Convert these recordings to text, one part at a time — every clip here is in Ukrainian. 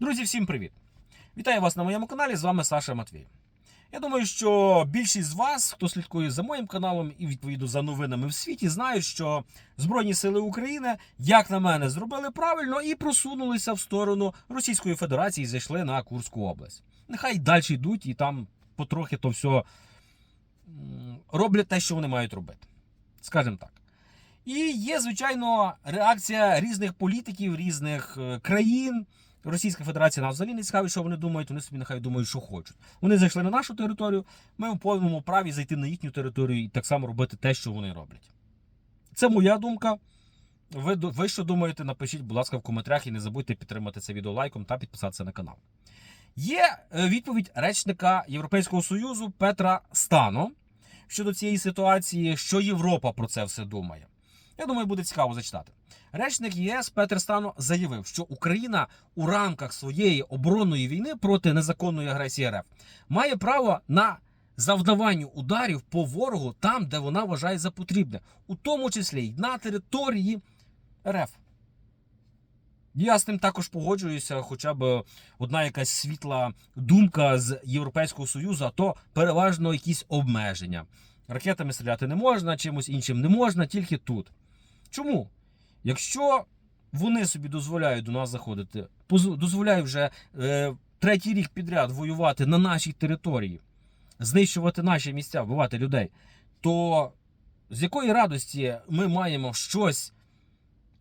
Друзі, всім привіт! Вітаю вас на моєму каналі. З вами Саша Матвій. Я думаю, що більшість з вас, хто слідкує за моїм каналом і відповідно за новинами в світі, знають, що Збройні Сили України, як на мене, зробили правильно і просунулися в сторону Російської Федерації і зайшли на Курську область. Нехай далі йдуть і там потрохи то все роблять те, що вони мають робити. Скажімо так. І є, звичайно, реакція різних політиків, різних е, країн. Російська Федерація нас взагалі не цікавить, що вони думають, вони собі нехай думають, що хочуть. Вони зайшли на нашу територію, ми у повному праві зайти на їхню територію і так само робити те, що вони роблять. Це моя думка. Ви, ви що думаєте, напишіть, будь ласка, в коментарях і не забудьте підтримати це відео лайком та підписатися на канал. Є е, відповідь речника Європейського Союзу Петра Стано щодо цієї ситуації, що Європа про це все думає. Я думаю, буде цікаво зачитати. Речник ЄС Петер Стано заявив, що Україна у рамках своєї оборонної війни проти незаконної агресії РФ має право на завдавання ударів по ворогу там, де вона вважає за потрібне, у тому числі й на території РФ. Я з тим також погоджуюся, хоча б одна якась світла думка з Європейського Союзу, а то переважно якісь обмеження. Ракетами стріляти не можна, чимось іншим не можна, тільки тут. Чому? Якщо вони собі дозволяють до нас заходити, дозволяють вже е, третій рік підряд воювати на нашій території, знищувати наші місця, вбивати людей, то з якої радості ми маємо щось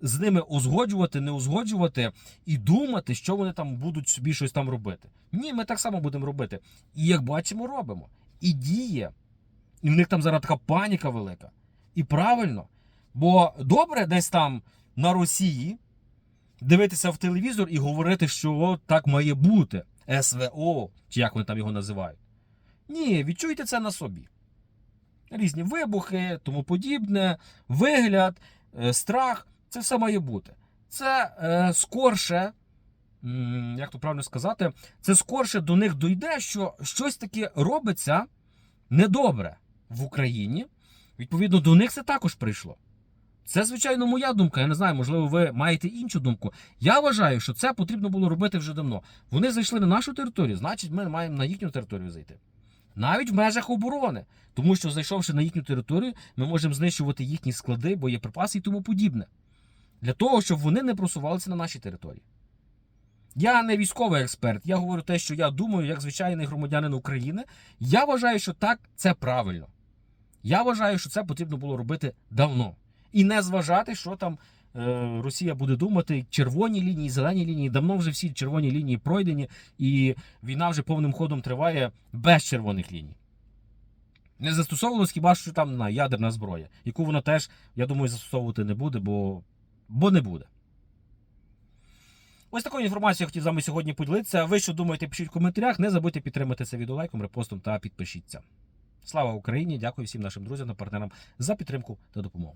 з ними узгоджувати, не узгоджувати і думати, що вони там будуть собі щось там робити? Ні, ми так само будемо робити. І як бачимо, робимо. І діє. І в них там зараз така паніка велика. І правильно. Бо добре десь там на Росії дивитися в телевізор і говорити, що так має бути. СВО, чи як вони там його називають. Ні, відчуйте це на собі. Різні вибухи, тому подібне, вигляд, е, страх це все має бути. Це е, скорше, як то правильно сказати, це скорше до них дойде, що щось таке робиться недобре в Україні. Відповідно, до них це також прийшло. Це, звичайно, моя думка. Я не знаю, можливо, ви маєте іншу думку. Я вважаю, що це потрібно було робити вже давно. Вони зайшли на нашу територію, значить, ми маємо на їхню територію зайти. Навіть в межах оборони. Тому що, зайшовши на їхню територію, ми можемо знищувати їхні склади, боєприпаси і тому подібне. Для того, щоб вони не просувалися на нашій території. Я не військовий експерт, я говорю те, що я думаю, як звичайний громадянин України. Я вважаю, що так це правильно. Я вважаю, що це потрібно було робити давно. І не зважати, що там е, Росія буде думати, червоні лінії, зелені лінії. Давно вже всі червоні лінії пройдені, і війна вже повним ходом триває без червоних ліній. Не застосовувалось хіба що там на ядерна зброя, яку вона теж, я думаю, застосовувати не буде, бо, бо не буде. Ось такою інформацією я хотів з вами сьогодні поділитися. Ви що думаєте, пишіть в коментарях. Не забудьте підтримати це відео лайком, репостом та підпишіться. Слава Україні! Дякую всім нашим друзям та партнерам за підтримку та допомогу.